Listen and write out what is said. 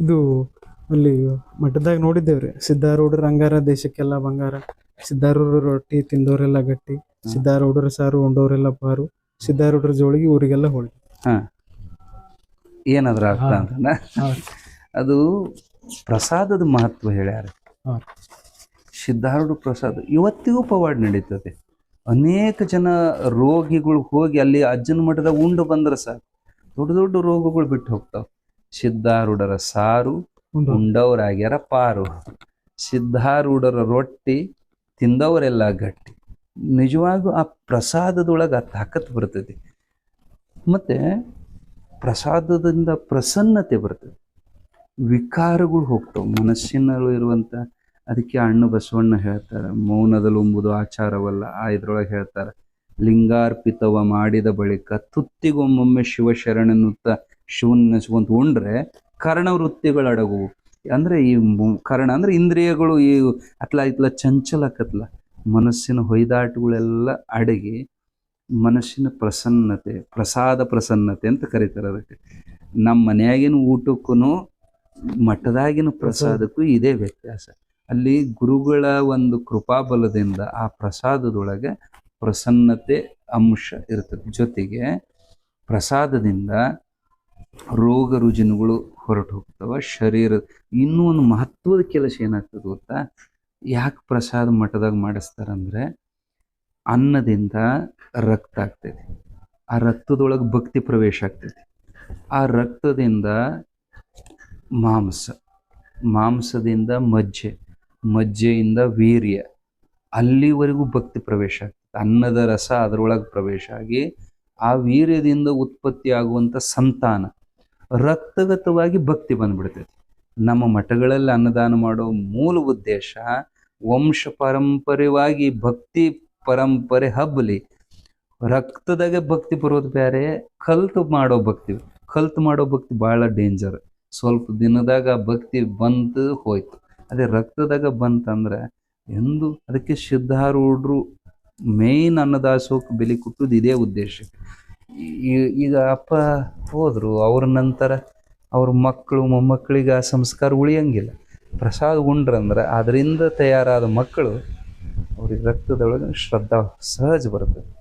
ಇದು ಅಲ್ಲಿ ಮಠದಾಗ ನೋಡಿದ್ದೇವ್ರಿ. ಸಿದ್ಧಾರೂಢರ ಅಂಗಾರ ದೇಶಕ್ಕೆಲ್ಲ ಬಂಗಾರ. ಸಿದ್ಧಾರೂಢರ ರೊಟ್ಟಿ ತಿಂದವರೆಲ್ಲ ಗಟ್ಟಿ. ಸಿದ್ಧಾರೂಢರ ಸಾರು ಉಂಡವರೆಲ್ಲ ಪಾರು. ಸಿದ್ಧಾರೂಢರ ಜೋಳಿಗೆ ಊರಿಗೆಲ್ಲ ಹೋಳಿ ಹಾ. ಏನದ್ರ ಅರ್ಥ ಅದು ಪ್ರಸಾದದ ಮಹತ್ವ ಹೇಳ್ಯಾರ. ಸಿದ್ಧಾರೂಢ ಪ್ರಸಾದ ಇವತ್ತಿಗೂ ಪವಾಡ್ ನಡೀತದೆ. ಅನೇಕ ಜನ ರೋಗಿಗಳು ಹೋಗಿ ಅಲ್ಲಿ ಅಜ್ಜನ ಮಠದಾಗ ಉಂಡು ಬಂದ್ರೆ ಸಾಕು. ದೊಡ್ಡ ದೊಡ್ಡ ರೋಗಗಳು ಬಿಟ್ಟು ಹೋಗ್ತಾವ. ಸಿದ್ಧಾರೂಢರ ಸಾರು ಉಂಡು ಉಂಡವರಾಗ್ಯಾರ ಪಾರು. ಸಿದ್ಧಾರೂಢರ ರೊಟ್ಟಿ ತಿಂದವರೆಲ್ಲ ಗಟ್ಟಿ. ನಿಜವಾಗೂ ಆ ಪ್ರಸಾದದೊಳಗೆ ಆ ತಾಕತ್ ಬರ್ತದೆ. ಮತ್ತೆ ಪ್ರಸಾದದಿಂದ ಪ್ರಸನ್ನತೆ ಬರ್ತದೆ. ವಿಕಾರಗಳು ಹೋಗ್ತಾವೆ. ಮನಸ್ಸಿನಲ್ಲಿ ಇರುವಂಥ ಅದಕ್ಕೆ ಅಣ್ಣು ಬಸವಣ್ಣ ಹೇಳ್ತಾರೆ. ಮೌನದಲ್ಲಿ ಉಂಬುದು ಆಚಾರವಲ್ಲ. ಆ ಇದ್ರೊಳಗೆ ಹೇಳ್ತಾರೆ. ಲಿಂಗಾರ್ಪಿತವ ಮಾಡಿದ ಬಳಿಕ ತುತ್ತಿಗೊಮ್ಮೊಮ್ಮೆ ಶಿವಶರಣನುತ್ತ ಶಿವನ್ ನೆನೆಸ್ಕೊಂತ ಉಂಡ್ರೆ ಕರ್ಣವೃತ್ತಿಗಳು ಅಡಗು ಅಂದ್ರೆ ಈ ಕರ್ಣ ಅಂದ್ರೆ ಇಂದ್ರಿಯಗಳು ಈ ಅತ್ಲ ಇತ್ಲ ಚಂಚಲಕತ್ಲ. ಮನಸ್ಸಿನ ಹೊಯ್ದಾಟಗಳೆಲ್ಲ ಅಡಗಿ ಮನಸ್ಸಿನ ಪ್ರಸನ್ನತೆ, ಪ್ರಸಾದ ಪ್ರಸನ್ನತೆ ಅಂತ ಕರೀತಾರೆ ಅದಕ್ಕೆ. ನಮ್ಮ ಮನೆಯಾಗಿನ ಊಟಕ್ಕೂ ಮಠದಾಗಿನ ಪ್ರಸಾದಕ್ಕೂ ಇದೇ ವ್ಯತ್ಯಾಸ. ಅಲ್ಲಿ ಗುರುಗಳ ಒಂದು ಕೃಪಾಬಲದಿಂದ ಆ ಪ್ರಸಾದದೊಳಗೆ ಪ್ರಸನ್ನತೆ, ಅಂಶ ಇರ್ತದೆ. ಜೊತೆಗೆ ಪ್ರಸಾದದಿಂದ ರೋಗ ರುಜಿನಗಳು ಹೊರಟು ಹೋಗ್ತಾವ, ಶರೀರ ಇನ್ನೂ ಒಂದು ಮಹತ್ವದ ಕೆಲಸ ಏನಾಗ್ತದೆ ಗೊತ್ತಾ? ಯಾಕೆ ಪ್ರಸಾದ ಮಠದಾಗ ಮಾಡಿಸ್ತಾರಂದ್ರೆ ಅನ್ನದಿಂದ ರಕ್ತ ಆಗ್ತೈತಿ. ಆ ರಕ್ತದೊಳಗೆ ಭಕ್ತಿ ಪ್ರವೇಶ ಆಗ್ತೈತಿ. ಆ ರಕ್ತದಿಂದ ಮಾಂಸ, ಮಾಂಸದಿಂದ ಮಜ್ಜೆ, ಮಜ್ಜೆಯಿಂದ ವೀರ್ಯ, ಅಲ್ಲಿವರೆಗೂ ಭಕ್ತಿ ಪ್ರವೇಶ ಆಗ್ತದೆ ಅನ್ನದ ರಸ ಅದರೊಳಗೆ ಪ್ರವೇಶ ಆಗಿ ಆ ವೀರ್ಯದಿಂದ ಉತ್ಪತ್ತಿ ಆಗುವಂಥ ಸಂತಾನ ರಕ್ತಗತವಾಗಿ ಭಕ್ತಿ ಬಂದ್ಬಿಡ್ತೈತಿ. ನಮ್ಮ ಮಠಗಳಲ್ಲಿ ಅನ್ನದಾನ ಮಾಡೋ ಮೂಲ ಉದ್ದೇಶ ವಂಶ ಪರಂಪರೆವಾಗಿ ಭಕ್ತಿ ಪರಂಪರೆ ಹಬ್ಬಲಿ. ರಕ್ತದಾಗೆ ಭಕ್ತಿ ಬರೋದು ಬೇರೆ ಕಲ್ತು ಮಾಡೋ ಭಕ್ತಿ, ಕಲ್ತು ಮಾಡೋ ಭಕ್ತಿ ಭಾಳ ಡೇಂಜರ್ ಸ್ವಲ್ಪ ದಿನದಾಗ ಭಕ್ತಿ ಬಂತು ಹೋಯ್ತು. ಅದೇ ರಕ್ತದಾಗ ಬಂತಂದ್ರೆ, ಎಂದು ಅದಕ್ಕೆ ಸಿದ್ಧಾರೂಢರು ಮೇಯ್ನ್ ಅನ್ನದಾಸೋಕೆ ಬೆಲೆ ಕೊಟ್ಟದ್ದು ಇದೇ ಉದ್ದೇಶ. ಈಗ ಅಪ್ಪ ಹೋದರು, ಅವ್ರ ನಂತರ ಅವ್ರ ಮಕ್ಕಳು, ಮೊಮ್ಮಕ್ಕಳಿಗೆ ಆ ಸಂಸ್ಕಾರ ಉಳಿಯಂಗಿಲ್ಲ. ಪ್ರಸಾದ ಉಂಡ್ರಂದ್ರೆ ಅದರಿಂದ ತಯಾರಾದ ಮಕ್ಕಳು ಅವ್ರಿಗೆ ರಕ್ತದೊಳಗೆ ಶ್ರದ್ಧಾ ಸಹಜ ಬರ್ತದೆ.